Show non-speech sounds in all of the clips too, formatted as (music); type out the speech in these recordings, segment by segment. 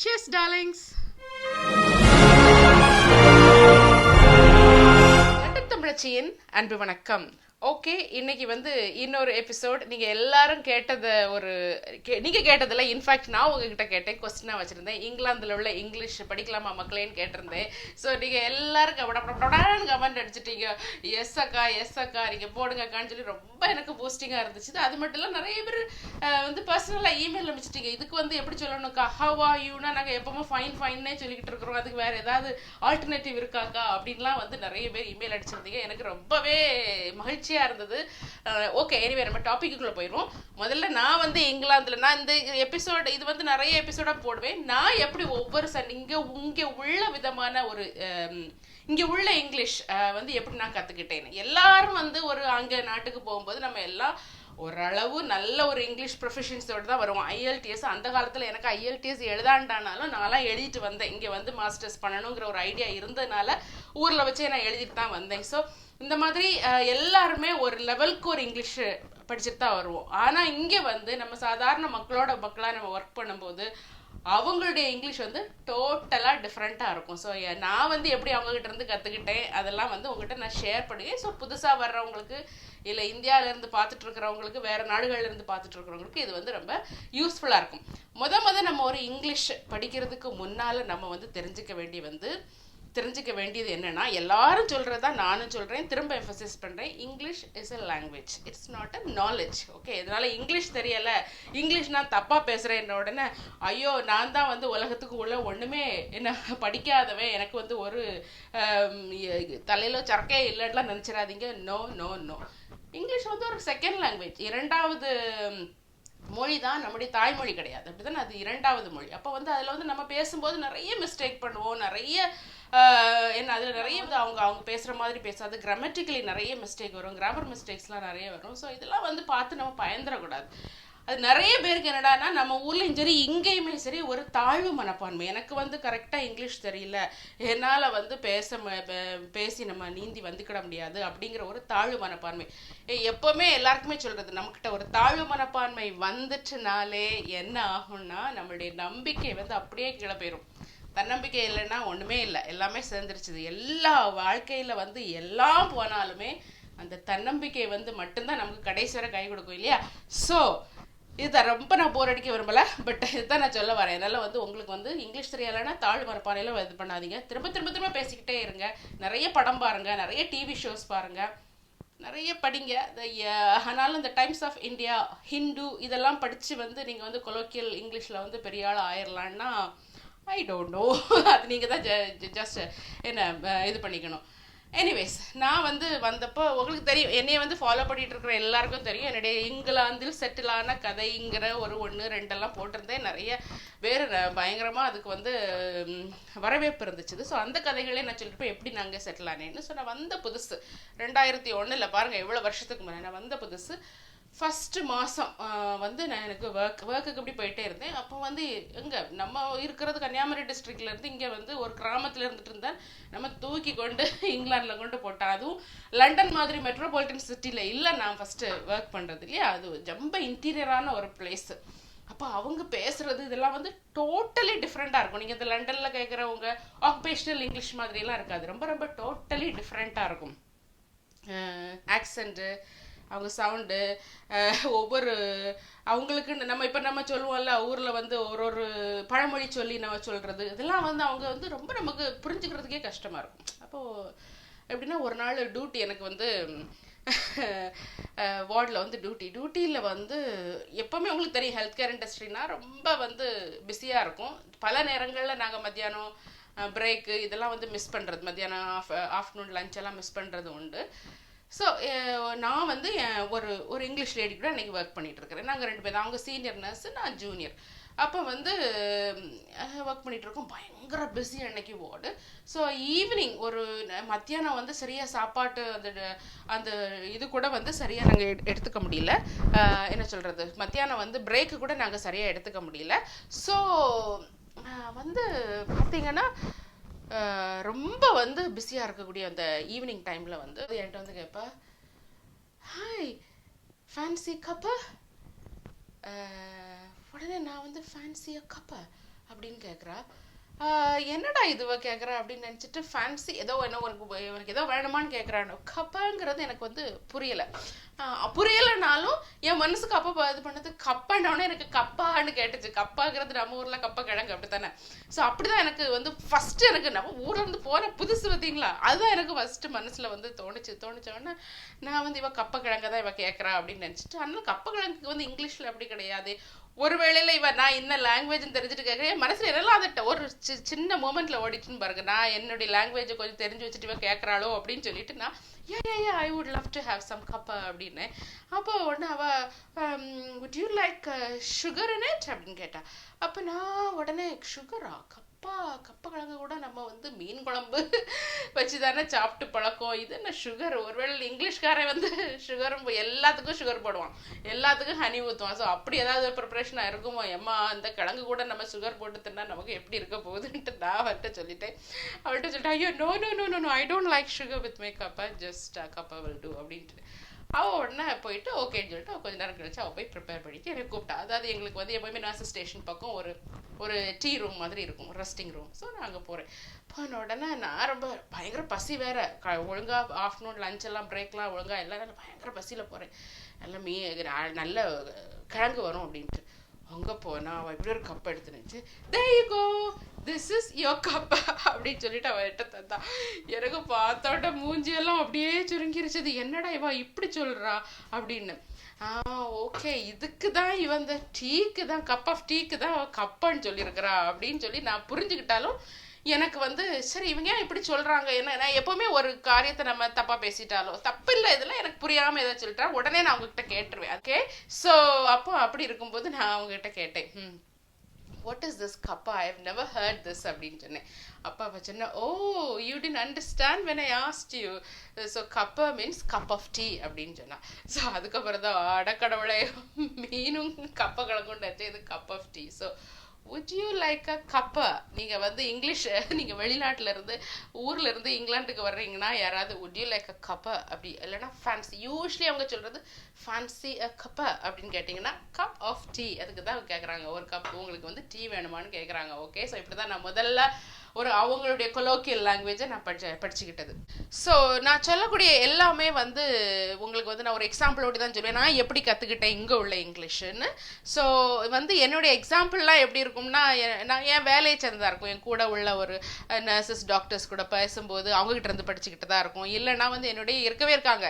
Cheers, darlings. London தமிழச்சியின் அன்பு வணக்கம் okay இன்னைக்கு வந்து இன்னொரு எபிசோட் நீங்க எல்லாரும் கேட்டத ஒரு கே- நீங்க கேட்டதில்ல இன்ஃபேக்ட் நான் உங்ககிட்ட கேட்டேன் கொஸ்டினா வச்சிருந்தேன். இங்கிலாந்துல உள்ள இங்கிலீஷ் படிக்கலாமா மக்களேன்னு கேட்டிருந்தேன். ஸோ நீங்க எல்லாரும் கமெண்ட் அடிச்சிட்டீங்க. எஸ் அக்கா எஸ் அக்கா நீங்க போடுங்க அக்கான்னு சொல்லி ரொம்ப எனக்கு போஸ்டிங்காக இருந்துச்சு. அது மட்டும் இல்லை நிறைய பேர் வந்து பர்சனலாக இமெயில் அனுப்பிச்சிட்டீங்க. இதுக்கு வந்து எப்படி சொல்லணும்க்கா? ஹவ் ஆர் யூனா நாங்கள் எப்பவுமே ஃபைன் ஃபைன்னே சொல்லிக்கிட்டு இருக்கிறோம். அதுக்கு வேற ஏதாவது ஆல்டர்னேட்டிவ் இருக்காக்கா அப்படின்லாம் வந்து நிறைய பேர் இமெயில் அடிச்சிருந்தீங்க. எனக்கு ரொம்பவே மகிழ்ச்சி. மகிழ்ச்சியா இருந்தது. ஓகே எனிவே நம்ம டாபிக்குள்ள போயிடுவோம். முதல்ல நான் வந்து இங்கிலாந்துல நான் இந்த எபிசோட் இது வந்து நிறைய எபிசோடா போடுவேன். நான் எப்படி ஒவ்வொரு சன் இங்க இங்கே உள்ள விதமான ஒரு இங்கே உள்ள இங்கிலீஷ் வந்து எப்படி நான் கற்றுக்கிட்டேன் எல்லாரும் வந்து ஒரு அங்கே நாட்டுக்கு போகும்போது நம்ம எல்லாம் ஓரளவு நல்ல ஒரு இங்கிலீஷ் ப்ரொஃபஷன்ஸோட தான் வருவோம் ஐஎல்டிஎஸ் அந்த காலத்தில் எனக்கு ஐஎல்டிஎஸ் எழுதாண்டானாலும் நான்லாம் எழுதிட்டு வந்தேன். இங்கே வந்து மாஸ்டர்ஸ் பண்ணணுங்கிற ஒரு ஐடியா இருந்ததுனால ஊரில் வச்சே நான் எழுதிட்டு தான் வந்தேன். ஸோ இந்த மாதிரி எல்லாருமே ஒரு லெவலுக்கு ஒரு இங்கிலீஷ் படிச்சுட்டு தான் வருவோம். ஆனால் இங்கே வந்து நம்ம சாதாரண மக்களோட மக்களாக நம்ம ஒர்க் பண்ணும்போது அவங்களுடைய இங்கிலீஷ் வந்து டோட்டலாக டிஃப்ரெண்ட்டாக இருக்கும். ஸோ நான் வந்து எப்படி அவங்ககிட்ட இருந்து கற்றுக்கிட்டேன் அதெல்லாம் வந்து உங்ககிட்ட நான் ஷேர் பண்ணுவேன் ஸோ புதுசாக வர்றவங்களுக்கு இல்லை இந்தியாவிலேருந்து பார்த்துட்டு இருக்கிறவங்களுக்கு வேறு நாடுகள்லேருந்து பார்த்துட்டு இருக்கிறவங்களுக்கு இது வந்து ரொம்ப யூஸ்ஃபுல்லாக இருக்கும். முத முத நம்ம ஒரு இங்கிலீஷ் படிக்கிறதுக்கு முன்னால் நம்ம வந்து தெரிஞ்சுக்க வேண்டி வந்து தெரிஞ்சுக்க வேண்டியது என்னென்னா எல்லாரும் சொல்கிறது தான் நானும் சொல்கிறேன் திரும்ப எம்பசைஸ் பண்ணுறேன் English is a language it's not a knowledge okay இதனால் இங்கிலீஷ் தெரியலை. இங்கிலீஷ் நான் தப்பாக பேசுகிறேன் உடனே ஐயோ நான் தான் வந்து உலகத்துக்கு உள்ள ஒன்றுமே என்ன படிக்காதவன் எனக்கு வந்து ஒரு தலையில் சரக்கே இல்லைன்னா நினச்சிடாதீங்க. நோ நோ நோ இங்கிலீஷ் வந்து ஒரு செகண்ட் லாங்குவேஜ் இரண்டாவது மொழி தான் நம்முடைய தாய்மொழி கிடையாது. அப்படிதானே அது இரண்டாவது மொழி. அப்போ வந்து அதில் வந்து நம்ம பேசும்போது நிறைய மிஸ்டேக் பண்ணுவோம். நிறைய என்ன அதில் நிறைய வந்து அவங்க அவங்க பேசுகிற மாதிரி பேசாது. கிராமட்டிக்கலி நிறைய மிஸ்டேக் வரும். கிராமர் மிஸ்டேக்ஸ்லாம் நிறைய வரும். ஸோ இதெல்லாம் வந்து பார்த்து நம்ம பயந்துடக்கூடாது. அது நிறைய பேருக்கு என்னடான்னா நம்ம ஊர்லேயும் சரி இங்கேயுமே சரி ஒரு தாழ்வு மனப்பான்மை. எனக்கு வந்து கரெக்டாக இங்கிலீஷ் தெரியல. என்னால் வந்து பேச பேசி நம்ம நீந்தி வந்துக்கிட முடியாது அப்படிங்கிற ஒரு தாழ்வு மனப்பான்மை. எப்போவுமே எல்லாருக்குமே சொல்கிறது நம்மக்கிட்ட ஒரு தாழ்வு மனப்பான்மை வந்துச்சுனாலே என்ன ஆகும்னா நம்மளுடைய நம்பிக்கை வந்து அப்படியே கீழே போயிடும் தன்னம்பிக்கை இல்லைன்னா ஒன்றுமே இல்லை. எல்லாமே சேர்ந்துருச்சுது எல்லா வாழ்க்கையில் வந்து எல்லாம் போனாலுமே அந்த தன்னம்பிக்கை வந்து மட்டும்தான் நமக்கு கடைசி வரை கை கொடுக்கும் இல்லையா? ஸோ இதை ரொம்ப நான் போர் அடிக்க விரும்பலை பட் இதுதான் நான் சொல்ல வரேன். அதனால் வந்து உங்களுக்கு வந்து இங்கிலீஷ் தெரியலைன்னா தாழ் மரப்பானையில இது பண்ணாதீங்க. திரும்ப திரும்ப திரும்ப பேசிக்கிட்டே இருங்க. நிறைய படம் பாருங்கள் நிறைய டிவி ஷோஸ் பாருங்கள் நிறைய படிங்க. ய- uh, ஆனாலும் இந்த டைம்ஸ் ஆஃப் இந்தியா ஹிந்து இதெல்லாம் படித்து வந்து நீங்கள் வந்து கொலோக்கியல் இங்கிலீஷில் வந்து பெரிய ஆள் ஆயிரலான்னா ஐ டோன்ட் நோ அது நீங்கள் தான் ஜஸ்ட் என்ன இது பண்ணிக்கணும். எனிவேஸ் நான் வந்து வந்தப்போ உங்களுக்கு தெரியும் என்னைய வந்து ஃபாலோ பண்ணிகிட்டு இருக்கிற எல்லாருக்கும் தெரியும். என்னுடைய இங்கிலாந்தில் செட்டிலான கதைங்கிற ஒரு ஒன்று ரெண்டெல்லாம் போட்டிருந்தேன். நிறைய வேறு பயங்கரமாக அதுக்கு வந்து வரவேற்பு இருந்துச்சு. ஸோ அந்த கதைகளே நான் சொல்லிட்டு எப்படி நாங்கள் செட்டில் ஆனேன்னு. ஸோ நான் வந்த புதுசு ரெண்டாயிரத்தி ஒன்றில் பாருங்கள் எவ்வளோ வருஷத்துக்கு முன்னாடி நான் வந்த புதுசு ஃபஸ்ட்டு மாதம் வந்து நான் எனக்கு ஒர்க் ஒர்க்குக்கு இப்படி போயிட்டே இருந்தேன். அப்போ வந்து எங்கே நம்ம இருக்கிறது கன்னியாகுமரி டிஸ்ட்ரிக்ட்லேருந்து இங்கே வந்து ஒரு கிராமத்தில் இருந்துட்டு இருந்தால் நம்ம தூக்கி கொண்டு இங்கிலாந்தில் கொண்டு போட்டால் அதுவும் லண்டன் மாதிரி மெட்ரோபாலிட்டன் சிட்டியில் இல்லை நான் ஃபஸ்ட்டு ஒர்க் பண்ணுறது இல்லையா? அது ரொம்ப இன்டீரியரான ஒரு பிளேஸு அப்போ அவங்க பேசுகிறது இதெல்லாம் வந்து டோட்டலி டிஃப்ரெண்ட்டாக இருக்கும். நீங்கள் இந்த லண்டனில் கேட்குறவங்க ஆக்குபேஷனல் இங்கிலீஷ் மாதிரிலாம் இருக்காது. ரொம்ப ரொம்ப டோட்டலி டிஃப்ரெண்ட்டாக இருக்கும். ஆக்சண்ட்டு அவங்க சவுண்டு ஒவ்வொரு அவங்களுக்கு நம்ம இப்போ நம்ம சொல்லுவோம்ல ஊரில் வந்து ஒரு ஒரு பழமொழி சொல்லி நம்ம சொல்கிறது இதெல்லாம் வந்து அவங்க வந்து ரொம்ப நமக்கு புரிஞ்சுக்கிறதுக்கே கஷ்டமாக இருக்கும். அப்போது எப்படின்னா ஒரு நாள் டியூட்டி எனக்கு வந்து வார்டில் வந்து டியூட்டி டியூட்டியில் வந்து எப்போவுமே உங்களுக்கு தெரியும் ஹெல்த் கேர் இண்டஸ்ட்ரினா ரொம்ப வந்து பிஸியாக இருக்கும். பல நேரங்களில் நாங்கள் மத்தியானம் பிரேக்கு இதெல்லாம் வந்து மிஸ் பண்ணுறது மத்தியானம் ஆஃப் ஆஃப்டர்நூன் லஞ்ச் எல்லாம் மிஸ் பண்ணுறது உண்டு. ஸோ eh, நான் வந்து என் ஒரு ஒரு இங்கிலீஷ் லேடி கூட அன்றைக்கி ஒர்க் பண்ணிகிட்ருக்கிறேன் நாங்கள் ரெண்டு பேரும் அவங்க சீனியர் நர்ஸு நான் ஜூனியர் அப்போ வந்து ஒர்க் பண்ணிகிட்ருக்கோம் இருக்கோம் பயங்கர பிஸி அன்னைக்கு வார்டு ஸோ ஈவினிங் ஒரு மத்தியானம் வந்து சரியாக சாப்பாட்டு அந்த அந்த இது கூட வந்து சரியாக நாங்கள் எடுத்துக்க முடியல. என்ன சொல்கிறது மத்தியானம் வந்து பிரேக்கு கூட நாங்கள் சரியாக எடுத்துக்க முடியல. ஸோ வந்து பார்த்தீங்கன்னா ரொம்ப வந்து பிஸியாக இருக்கக்கூடிய அந்த ஈவினிங் டைமில் வந்து என்கிட்ட வந்து கேட்பா ஹாய் ஃபேன்சி கப்பா உடனே நான் வந்து ஃபேன்சி கப்பா அப்படின்னு கேட்குறா என்னடா இதுவ கேட்குறா அப்படின்னு நினச்சிட்டு ஃபேன்சி ஏதோ என்ன உனக்கு உனக்கு ஏதோ வேணுமான்னு கேட்குறானு கப்பாங்கிறது எனக்கு வந்து புரியலை. புரியலைனாலும் என் மனசுக்கு அப்போ இது பண்ணது கப்பானோடனே எனக்கு கப்பான்னு கேட்டுச்சு. கப்பாங்கிறது நம்ம ஊரில் கப்பா கிழங்கு அப்படி தானே ஸோ அப்படிதான் எனக்கு வந்து ஃபஸ்ட்டு எனக்கு நம்ம ஊர்லேருந்து போகிற புதுசு பார்த்தீங்களா அதுதான் எனக்கு ஃபஸ்ட்டு மனசில் வந்து தோணுச்சு. தோணுச்சோடனே நான் வந்து இவள் கப்ப கிழங்கு தான் இவள் கேட்குறா அப்படின்னு நினச்சிட்டு அதனால கப்ப கிழங்குக்கு வந்து இங்கிலீஷில் அப்படி கிடையாது. ஒரு வேளையில் இவன் நான் என்ன லாங்குவேஜ்னு தெரிஞ்சுட்டு கேட்குறேன் மனசில் என்னெல்லாம் அதை ஒரு சி- சின்ன மூமெண்ட்டில் ஓடிச்சுன்னு பாருங்க. நான் என்னுடைய லாங்குவேஜை கொஞ்சம் தெரிஞ்சு வச்சுட்டு இவன் கேட்குறாளோ அப்படின்னு சொல்லிட்டு நான் a a I would love to have some cuppa அப்படின்னு. அப்போ ஒன்று அவ would you like sugar in it அப்படின்னு கேட்டா அப்போ நான் உடனே சுகரா கப் கப்ப கிழங்கு கூட நம்ம வந்து மீன் குழம்பு வச்சு தானே சாப்பிட்டு பழக்கம். இது என்ன சுகர் ஒருவேளை இங்கிலீஷ்காரன் வந்து சுகரும் எல்லாத்துக்கும் சுகர் போடுவான். எல்லாத்துக்கும் ஹனி ஊற்றுவான் ஸோ அப்படி ஏதாவது ப்ரிப்பரேஷனாக இருக்குமோ? எம்மா அந்த கிழங்கு கூட நம்ம சுகர் போட்டு தின்னா நமக்கு எப்படி இருக்க போகுதுன்ட்டு நான் அவர்கிட்ட சொல்லிட்டேன். அவர்கிட்ட சொல்லிட்டேன் ஐயோ no no no no no I don't like sugar with my cuppa just cuppa will do அப்படின்ட்டு. அவள் உடனே போயிட்டு ஓகேன்னு சொல்லிட்டு கொஞ்ச நேரம் கழிச்சு அவள் போய் ப்ரிப்பேர் பண்ணிட்டு எனக்கு கூப்பிட்டா. அதாவது எங்களுக்கு வந்து எப்போயுமே நர்ஸ் ஸ்டேஷன் பக்கம் ஒரு ஒரு டீ ரூம் மாதிரி இருக்கும் ரெஸ்டிங் ரூம் ஸோ நான் அங்கே போகிறேன் போன உடனே நான் ரொம்ப பயங்கர பசி வேற. க ஒழுங்காக ஆஃப்டர்நூன் லஞ்ச் எல்லாம் பிரேக்லாம் ஒழுங்காக எல்லாம் நல்லா பயங்கர பசியில் போகிறேன் எல்லாம் மீ நல்ல கிழங்கு வரும் அப்படின்ட்டு. அங்கே போனா அவள் இப்படி ஒரு கப் எடுத்து நினச்சி தேய்கோ திஸ் இஸ் யோ கப் அப்படின்னு சொல்லிட்டு அவள் எட்ட தந்தா எனக்கு பார்த்தோட்ட மூஞ்சியெல்லாம் அப்படியே சுருங்கிருச்சது. என்னடா இவ இப்படி சொல்றா? அப்படின்னு. ஆ ஓகே இதுக்கு தான் இவன் இந்த டீக்கு தான் கப் ஆஃப் டீக்கு தான் கப்பன்னு சொல்லியிருக்கிறா. அப்படின்னு சொல்லி நான் புரிஞ்சுக்கிட்டாலும் எனக்கு வந்து சரி இவங்க ஏன் இப்படி சொல்கிறாங்க என்ன நான் எப்போவுமே ஒரு காரியத்தை நம்ம தப்பாக பேசிட்டாலோ தப்பு இல்லை இதெல்லாம் எனக்கு புரியாமல் ஏதாவது சொல்லிட்டா உடனே நான் அவங்ககிட்ட கேட்டுருவேன். ஓகே ஸோ அப்போ அப்படி இருக்கும்போது நான் அவங்ககிட்ட கேட்டேன். ம் what is this cuppa I have never heard this அப்படின்னு சொன்னேன். அப்பா அவ சொன்ன ஓ you didn't understand when I asked you so cuppa means cup of tea அப்படின்னு சொன்னான் ஸோ அதுக்கப்புறம் தான் அடக்கடவுளை மீனும் கப்ப கிழங்குன்னு இது cup of tea so would you like a cuppa நீங்கள் வந்து இங்கிலீஷ் நீங்கள் வெளிநாட்டில் இருந்து ஊரில் இருந்து இங்கிலாந்துக்கு வர்றீங்கன்னா யாராவது would you like a cuppa அப்படி இல்லைன்னா ஃபேன்சி யூஸ்வலி அவங்க சொல்கிறது ஃபேன்சி அ கப்பா அப்படின்னு கேட்டிங்கன்னா கப் ஆஃப் டீ அதுக்கு தான் கேட்குறாங்க ஒரு கப் உங்களுக்கு வந்து டீ வேணுமான்னு கேட்குறாங்க ஓகே ஸோ இப்படி தான் நான் முதல்ல ஒரு அவங்களுடைய கொலோக்கியல் லாங்குவேஜை நான் படிச்ச படிச்சுக்கிட்டது. ஸோ நான் சொல்லக்கூடிய எல்லாமே வந்து உங்களுக்கு வந்து நான் ஒரு எக்ஸாம்பிளோடு தான் சொல்லுவேன் நான் எப்படி கற்றுக்கிட்டேன் இங்கே உள்ள இங்கிலீஷுன்னு ஸோ வந்து என்னுடைய எக்ஸாம்பிள்லாம் எப்படி இருக்கும்னா நான் என் வேலையை சேர்ந்ததாக இருக்கும். என் கூட உள்ள ஒரு நர்சஸ் டாக்டர்ஸ் கூட பேசும்போது அவங்ககிட்ட இருந்து படிச்சுக்கிட்டு தான் இருக்கும். இல்லைன்னா வந்து என்னுடைய இருக்கவே இருக்காங்க.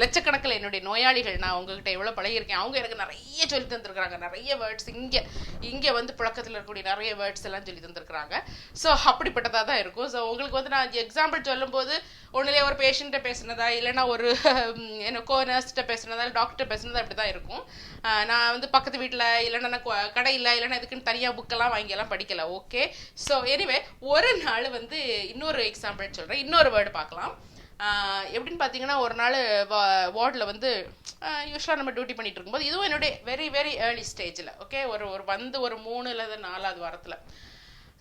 லட்சக்கணக்கில் என்னுடைய நோயாளிகள் நான் உங்ககிட்ட எவ்வளோ பழகியிருக்கேன் அவங்க எனக்கு நிறைய சொல்லி தந்திருக்கிறாங்க. நிறைய வேர்ட்ஸ் இங்கே இங்கே வந்து புழக்கத்தில் இருக்கக்கூடிய நிறைய வேர்ட்ஸ் எல்லாம் சொல்லி தந்திருக்கிறாங்க. ஸோ அப்படிப்பட்டதாக தான் இருக்கும். ஸோ உங்களுக்கு வந்து நான் எக்ஸாம்பிள் சொல்லும்போது ஒன்றுலேயே ஒரு பேஷண்ட்டை பேசுனதா இல்லைன்னா ஒரு என்ன கோ நர்ஸ்கிட்ட பேசுனதா இல்லை டாக்டர் பேசுனதா அப்படி தான் இருக்கும் நான் வந்து பக்கத்து வீட்டில் இல்லைன்னா நான் கொ- கடையில் இல்லைன்னா இதுக்குன்னு தனியாக புக்கெல்லாம் வாங்கியெல்லாம் படிக்கல. ஓகே ஸோ எனிவே ஒரு நாள் வந்து இன்னொரு எக்ஸாம்பிள் சொல்கிறேன் இன்னொரு வேர்டு பார்க்கலாம். எப்படின்னு பார்த்தீங்கன்னா ஒரு நாள் வார்டில் வந்து யூஸ்வலாக நம்ம டியூட்டி பண்ணிட்டு இருக்கும்போது இதுவும் என்னுடைய வெரி வெரி ஏர்லி ஸ்டேஜில் ஓகே ஒரு ஒரு வந்து ஒரு மூணு இல்லை நாலாவது வாரத்தில்.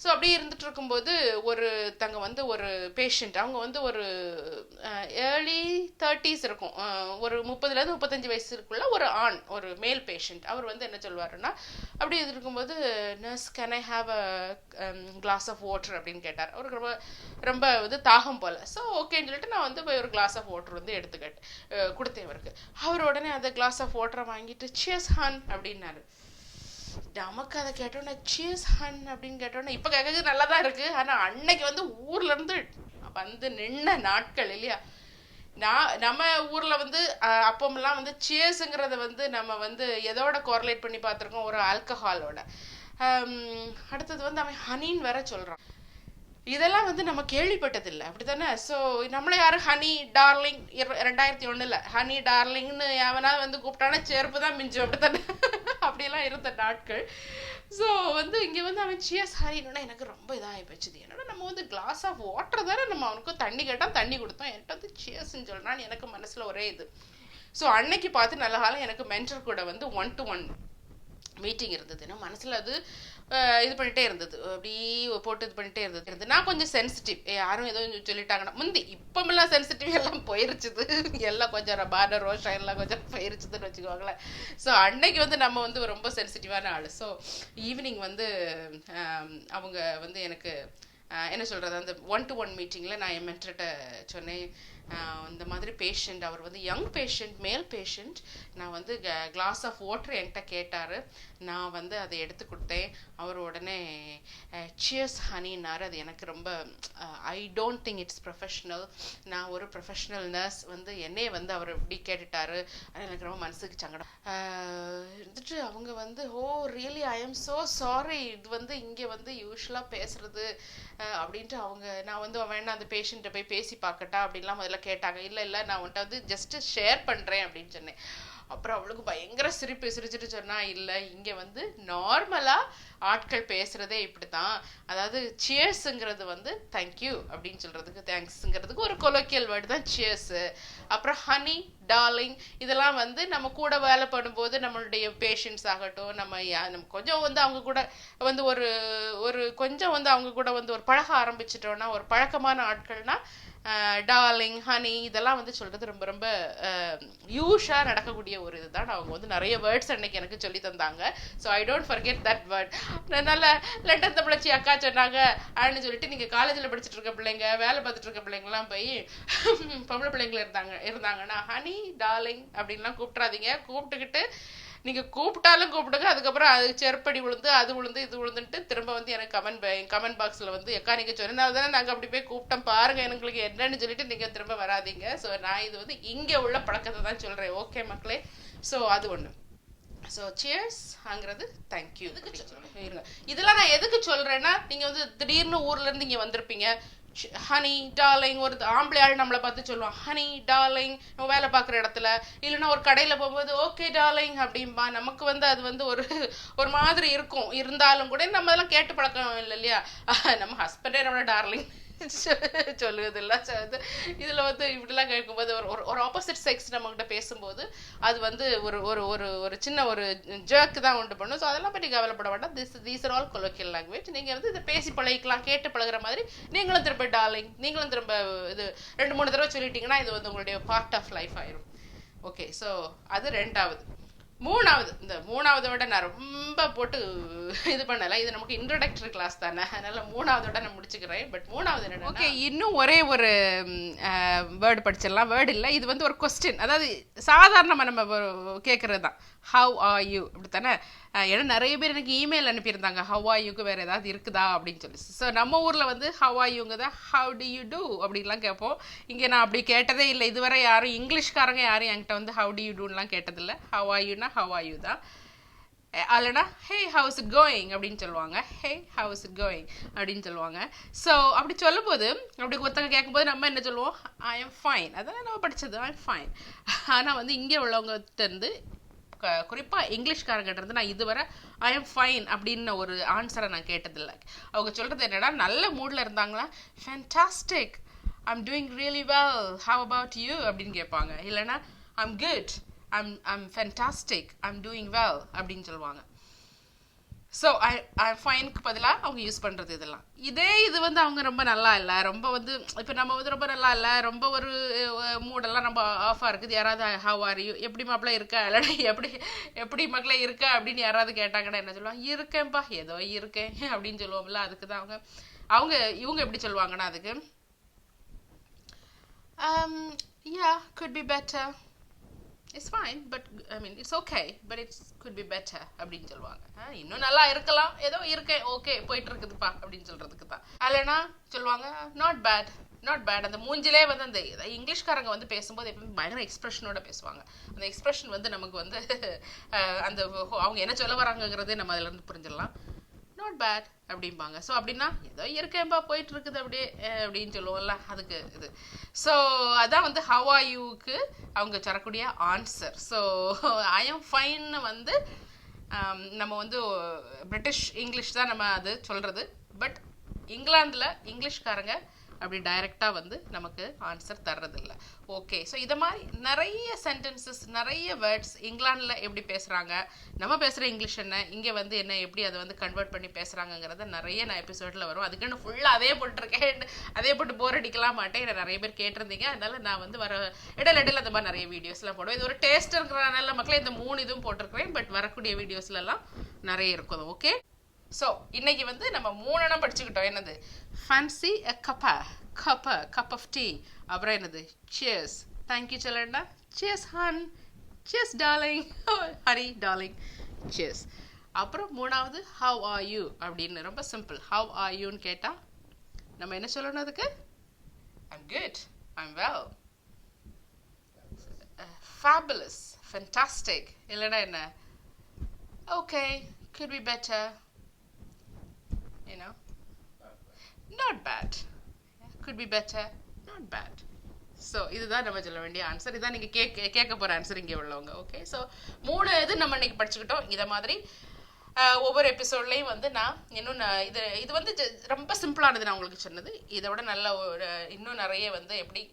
ஸோ அப்படியே இருந்துட்டு இருக்கும்போது ஒரு தங்க வந்து ஒரு பேஷண்ட் அவங்க வந்து ஒரு ஏர்லி தேர்ட்டிஸ் இருக்கும். ஒரு முப்பதுலேருந்து முப்பத்தஞ்சு வயசுக்குள்ள ஒரு ஆண் ஒரு மேல் பேஷண்ட் அவர் வந்து என்ன சொல்வாருன்னா அப்படி இது இருக்கும்போது nurse can I have a glass of water அப்படின்னு கேட்டார். அவருக்கு ரொம்ப ரொம்ப வந்து தாகம் போல். ஸோ ஓகேன்னு சொல்லிட்டு நான் வந்து போய் ஒரு கிளாஸ் ஆஃப் வாட்டர் வந்து எடுத்துக்கிட்டு கொடுத்தேன் அவருக்கு அவர் உடனே அந்த கிளாஸ் ஆஃப் வாட்டரை வாங்கிட்டு சியஸ் ஹான் அப்படின்னாரு. நமக்கு அதை கேட்டோன்னே சீஸ் ஹன் அப்படின்னு கேட்டோன்னே இப்போ கேட்கறது நல்லா தான் இருக்கு. ஆனா அன்னைக்கு வந்து ஊர்ல இருந்து வந்து நின்ன நாட்கள் இல்லையா? நான் நம்ம ஊர்ல வந்து அஹ், அப்பமெல்லாம் வந்து சியர்ஸுங்கிறத வந்து நம்ம வந்து எதோட கோரலேட் பண்ணி பார்த்துருக்கோம்? ஒரு ஆல்கஹாலோட அடுத்தது வந்து அவன் ஹனின்னு வேற சொல்றான். இதெல்லாம் வந்து நம்ம கேள்விப்பட்டதில்லை. அப்படித்தானே? ஸோ நம்மள யாரும் ஹனி டார்லிங் ரெண்டாயிரத்தி ஒன்றில் ஹனி டார்லிங்னு எவனா வந்து கூப்பிட்டானா செருப்பு தான் மிஞ்சும். அப்படித்தானே? (laughs) அப்படியெல்லாம் இருந்த நாட்கள். ஸோ வந்து இங்கே வந்து அவன் சியஸ் ஹரின்னா எனக்கு ரொம்ப இதாகி போச்சுது என்னடா நம்ம வந்து கிளாஸ் ஆஃப் வாட்டர் தானே நம்ம அவனுக்கு தண்ணி கேட்டால் தண்ணி கொடுத்தோம். என்கிட்ட வந்து சியர்ஸ்ன்னு சொல்கிறான்னு எனக்கு மனசில் ஒரே இது. ஸோ அன்னைக்கு பார்த்து நல்ல காலம் எனக்கு மென்டர் கூட வந்து ஒன் டு ஒன் மீட்டிங் இருந்தது. மனசில் அது இது பண்ணிட்டே இருந்தது. அப்படி போட்டு இது பண்ணிட்டே இருந்தது. இருந்து நான் கொஞ்சம் சென்சிட்டிவ் யாரும் ஏதோ கொஞ்சம் சொல்லிட்டாங்கன்னா முந்தி இப்பமெல்லாம் சென்சிட்டிவ் எல்லாம் போயிருச்சுது. எல்லாம் கொஞ்சம் பார்டர் ரோஷம் எல்லாம் கொஞ்சம் போயிருச்சுதுன்னு வச்சுக்கோங்களேன். ஸோ அன்னைக்கு வந்து நம்ம வந்து ரொம்ப சென்சிட்டிவான ஆள். ஸோ ஈவினிங் வந்து அவங்க வந்து எனக்கு என்ன சொல்கிறது அந்த ஒன் டு ஒன் மீட்டிங்கில் நான் என் மென்டர்கிட்ட சொன்னேன். இந்த மாதிரி பேஷண்ட் அவர் வந்து யங் பேஷண்ட் மேல் பேஷண்ட் நான் வந்து கிளாஸ் ஆஃப் வாட்டர் என்கிட்ட கேட்டார். நான் வந்து அதை எடுத்து கொடுத்தேன். அவர் உடனே சியர்ஸ் ஹனின்னார் அது எனக்கு ரொம்ப I don't think it's professional நான் ஒரு ப்ரொஃபஷ்னல் நர்ஸ் வந்து என்னையே வந்து அவர் இப்படி கேட்டுட்டாரு. அது எனக்கு ரொம்ப மனசுக்கு சங்கடம். இருந்துட்டு அவங்க வந்து ஓ really I am so sorry இது வந்து இங்கே வந்து யூஸ்வலாக பேசுறது. அப்படின்ட்டு அவங்க நான் வந்து வேணா அந்த பேஷண்ட்டை போய் பேசி பார்க்கட்டா? அப்படின்லாம் முதல்ல கேட்டாங்க. இல்லை இல்லை நான் உன்ட்ட வந்து ஜஸ்ட்டு ஷேர் பண்ணுறேன் அப்படின்னு சொன்னேன். அப்புறம் அவளுக்கு பயங்கர சிரிப்பு சிரிச்சிட்டு சொன்னா இல்லை இங்கே வந்து நார்மலாக ஆட்கள் பேசுகிறதே இப்படி தான் அதாவது சியர்ஸுங்கிறது வந்து தேங்க்யூ அப்படின்னு சொல்கிறதுக்கு தேங்க்ஸுங்கிறதுக்கு ஒரு கொலோக்கியல் வேர்டு தான் சியர்ஸு அப்புறம் ஹனி டார்லிங் இதெல்லாம் வந்து நம்ம கூட வேலை பண்ணும்போது நம்மளுடைய பேஷண்ட்ஸ் ஆகட்டும். நம்ம நம்ம கொஞ்சம் வந்து அவங்க கூட வந்து ஒரு ஒரு கொஞ்சம் வந்து அவங்க கூட வந்து ஒரு பழக ஆரம்பிச்சிட்டோன்னா ஒரு பழக்கமான ஆட்கள்னா டார்லிங் ஹனி இதெல்லாம் வந்து சொல்கிறது ரொம்ப ரொம்ப யூஷாக நடக்கக்கூடிய ஒரு இதுதான். அவங்க வந்து நிறைய வேர்ட்ஸ் அன்னைக்கு எனக்கு சொல்லி தந்தாங்க. So I don't forget that word நல்ல லண்டன் தமிழச்சி அக்கா சொன்னாங்க அப்படின்னு சொல்லிட்டு நீங்கள் காலேஜில் படிச்சுட்டு இருக்க பிள்ளைங்க வேலை பார்த்துட்டு இருக்க பிள்ளைங்கலாம் போய் பொம்பளை பிள்ளைங்கள இருந்தாங்க இருந்தாங்கன்னா ஹனி டார்லிங் அப்படின்லாம் கூப்பிட்றாதீங்க கூப்பிட்டுக்கிட்டு நீங்கள் கூப்பிட்டாலும் கூப்பிடுங்க அதுக்கப்புறம் அது செருப்படி விழுந்து அது விழுந்து இது விழுந்துன்ட்டு திரும்ப வந்து எனக்கு கமெண்ட் கமெண்ட் பாக்ஸில் வந்து எக்கா நீங்கள் சொன்னனால தானே நாங்கள் அப்படி போய் கூப்பிட்டோம். பாருங்க எங்களுக்கு என்னன்னு சொல்லிட்டு நீங்கள் திரும்ப வராதீங்க. ஸோ நான் இது வந்து இங்கே உள்ள பழக்கத்தை தான் சொல்கிறேன் ஓகே மக்களே? ஸோ அது ஒன்று ஸோ சியர்ஸ்ங்கிறது தேங்க்யூ இருங்க. இதெல்லாம் நான் எதுக்கு சொல்கிறேன்னா நீங்கள் வந்து திடீர்னு ஊர்லேருந்து இங்கே வந்திருப்பீங்க. ஹனி டார்லிங் ஒரு ஆம்பளை ஆள் நம்மளை பார்த்து சொல்லுவான் ஹனி டார்லிங் நம்ம வேலை பார்க்குற இடத்துல இல்லைன்னா ஒரு கடையில் போகும்போது ஓகே டார்லிங் அப்படிம்பா. நமக்கு வந்து அது வந்து ஒரு ஒரு மாதிரி இருக்கும். இருந்தாலும் கூட நம்ம அதெல்லாம் கேட்டு பழக்கம் இல்லை இல்லையா (laughs) நம்ம ஹஸ்பண்டே நம்மளோட டார்லிங் சொல்லுவது இதில் வந்து இப்படிலாம் கேட்கும்போது ஒரு ஒரு ஒரு ஆப்போசிட் செக்ஸ் நம்மகிட்ட பேசும்போது அது வந்து ஒரு ஒரு ஒரு ஒரு சின்ன ஒரு ஜர்க் தான் உண்டு பண்ணும். ஸோ அதெல்லாம் பற்றி கவலைப்பட வேண்டாம். This these are all colloquial language நீங்கள் வந்து இதை பேசி பழகிக்கலாம் கேட்டு பழகுற மாதிரி நீங்களும் திரும்ப டார்லிங் நீங்களும் திரும்ப இது ரெண்டு மூணு தடவை சொல்லிட்டீங்கன்னா இது வந்து உங்களுடைய பார்ட் ஆஃப் லைஃப் ஆயிரும். ஓகே ஸோ அது ரெண்டாவது. மூணாவது இந்த மூணாவதை விட நான் ரொம்ப போட்டு இது பண்ணல. இது நமக்கு இன்ட்ரடக்டரி கிளாஸ் தானே. அதனால மூணாவதோட நான் முடிச்சுக்கிறேன். பட் மூணாவது என்ன ஓகே இன்னும் ஒரே ஒரு வேர்டு படிச்சிடலாம். வேர்டு இல்லை. இது வந்து ஒரு கொஸ்டின் அதாவது சாதாரணமாக நம்ம கேட்குறது தான். ஹவ் ஆர் யூ அப்படித்தானே? தானே ஏன்னா நிறைய பேர் எனக்கு இமெயில் அனுப்பியிருந்தாங்க. ஹவ் ஆர் யூக்கு வேறு ஏதாவது இருக்குதா? அப்படின்னு சொல்லி. ஸோ நம்ம ஊரில் வந்து ஹவ் ஆர் யூங்க தான் ஹவ் டு யூ டூ அப்படின்லாம் கேட்போம். இங்கே நான் அப்படி கேட்டதே இல்லை. இதுவரை யாரும் இங்கிலீஷ்காரங்க யாரும் என்கிட்ட வந்து ஹவ் டு யூ டூன்லாம் கேட்டதில்லை. ஹவ் ஆர் யூனா ஹவ் ஆர் யூ தான்? அல்லனா ஹே ஹவுஸ் இட் கோயிங் அப்படின்னு சொல்லுவாங்க. ஹே ஹவுஸ் இட் கோயிங் அப்படின்னு சொல்லுவாங்க. ஸோ அப்படி சொல்லும்போது அப்படி ஒருத்தங்க கேட்கும்போது நம்ம என்ன சொல்லுவோம்? ஐ எம் ஃபைன் அதெல்லாம் நம்ம படித்தது ஐ எம் ஃபைன் ஆனால் வந்து இங்கே உள்ளவங்ககிட்ட இருந்து குறிப்பா இங்கிலீஷ்காரங்கிட்ட இருந்து நான் இதுவரை ஐ எம் ஃபைன் அப்படின்னு ஒரு ஆன்சரை நான் கேட்டதில்லை. அவங்க சொல்றது என்னடா நல்ல மூட்ல இருந்தாங்களா? Fantastic I'm doing really well how about you அப்படின்னு கேட்பாங்க. இல்லைன்னா I'm good I'm I'm fantastic I'm doing well அப்படின்னு சொல்லுவாங்க. ஸோ ஐ ஐ ஃபைனுக்கு பதிலாக அவங்க யூஸ் பண்ணுறது இதெல்லாம். இதே இது வந்து அவங்க ரொம்ப நல்லா இல்லை. ரொம்ப வந்து இப்போ நம்ம வந்து ரொம்ப நல்லா இல்லை. ரொம்ப ஒரு மூடெல்லாம் ரொம்ப ஆஃபாக இருக்குது. யாராவது ஹவ் ஆர் யூ எப்படி மாப்பிள்ள இருக்கா? இல்லைடா எப்படி எப்படி மக்களே இருக்க? அப்படின்னு யாராவது கேட்டாங்கன்னா என்ன சொல்லுவாங்க? இருக்கேன்ப்பா ஏதோ இருக்கேன் அப்படின்னு சொல்லுவோம்ல அதுக்கு தான் அவங்க அவங்க இவங்க எப்படி சொல்லுவாங்கன்னா அதுக்கு yeah could be better it's fine but I mean it's okay but it's could be better அப்படின்னு சொல்லுவாங்க. இன்னும் நல்லா இருக்கலாம். ஏதோ இருக்கேன் ஓகே போயிட்டு இருக்குதுப்பா அப்படின்னு சொல்றதுக்கு தான். இல்லைன்னா சொல்லுவாங்க நாட் பேட் நாட் பேட் அந்த மூஞ்சிலே வந்து அந்த இங்கிலீஷ்காரங்க வந்து பேசும்போது எப்பவுமே பயங்கர எக்ஸ்பிரஷனோட பேசுவாங்க. அந்த எக்ஸ்பிரஷன் வந்து நமக்கு வந்து (laughs) அந்த அவங்க என்ன சொல்ல வராங்கங்கிறதே நம்ம அதுல இருந்து புரிஞ்சிடலாம். நாட் பேட் அப்படிம்பாங்க. ஸோ அப்படின்னா ஏதோ இயற்கையம்பா போயிட்டு இருக்குது அப்படியே அப்படின்னு சொல்லுவோம்ல அதுக்கு இது. ஸோ அதான் வந்து ஹவா யூக்கு அவங்க தரக்கூடிய ஆன்சர் ஸோ ஐ எம் ஃபைன்னு வந்து um, நம்ம வந்து பிரிட்டிஷ் இங்கிலீஷ் தான் நம்ம அது சொல்கிறது பட் இங்கிலாந்தில் இங்கிலீஷ்காரங்க அப்படி டைரெக்டாக வந்து நமக்கு ஆன்சர் தர்றதில்ல. ஓகே ஸோ இதை மாதிரி நிறைய சென்டென்சஸ் நிறைய வேர்ட்ஸ் இங்கிலாந்தில் எப்படி பேசுகிறாங்க நம்ம பேசுகிற இங்கிலீஷ் என்ன இங்கே வந்து என்ன எப்படி அதை வந்து கன்வெர்ட் பண்ணி பேசுகிறாங்கங்கிறத நிறைய நான் எபிசோடில் வரும். அதுக்குன்னு ஃபுல்லாக அதே போட்டிருக்கேன் அதே போட்டு போர் அடிக்கலாம் மாட்டேன். என்னை நிறைய பேர் கேட்டிருந்தீங்க. அதனால நான் வந்து வர இடையில இடையில அந்த மாதிரி நிறைய வீடியோஸ்லாம் போடுவேன். இது ஒரு டேஸ்ட் இருக்கிறனால மக்களே இந்த மூணு இதுவும் போட்டிருக்கிறேன். பட் வரக்கூடிய வீடியோஸ்லலாம் நிறைய இருக்கும். ஓகே ஸோ இன்னைக்கு வந்து நம்ம மூணெண்ணம் படிச்சுக்கிட்டோம். என்னது? ஃபேன்சி எ கப்பா கப்ப கப் ஆஃப் டீ அப்புறம் என்னது? Cheers thank you சொல்லண்டா cheers hun cheers darling Harry darling cheers அப்புறம் மூணாவது ஹவ் ஆர் யூ அப்படின்னு ரொம்ப சிம்பிள் ஹவ் ஆர் யூன்னு கேட்டால் நம்ம என்ன சொல்லணும் அதுக்கு? I'm good I'm well fabulous fantastic இல்லைன்னா என்ன? Okay could be better. You know? Not bad. Could be better. Not bad. So இதுதான் நம்ம சொல்ல வேண்டிய ஆன்சர் இதான் நீங்கள் கேட்க கேட்க போகிற ஆன்சர் இங்கே உள்ளவங்க ஓகே ஸோ மூணு இது நம்ம இன்னைக்கு படிச்சுக்கிட்டோம். இதை மாதிரி ஒவ்வொரு எபிசோட்லேயும் வந்து நான் இன்னும் நான் இது இது வந்து ஜ- ரொம்ப சிம்பிளானது நான் உங்களுக்கு சொன்னது. இதை விட நல்ல ஒரு இன்னும் நிறைய வந்து எப்படி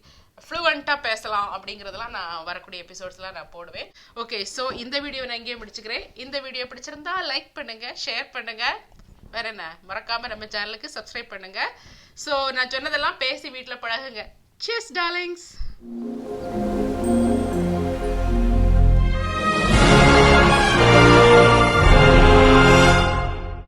ஃப்ளூவெண்ட்டாக பேசலாம் அப்படிங்கிறதெல்லாம் நான் வரக்கூடிய எபிசோட்ஸ்லாம் நான் போடுவேன். ஓகே ஸோ இந்த வீடியோ நான் இங்கேயே முடிச்சுக்கிறேன். இந்த வீடியோ பிடிச்சிருந்தா லைக் பண்ணுங்கள் ஷேர் பண்ணுங்கள் வேற என்ன? மறக்காம நம்ம சேனலுக்கு சப்ஸ்கிரைப் பண்ணுங்க. ஸோ நான் சொன்னதெல்லாம் பேசி வீட்டில் பழகுங்க. Cheers darlings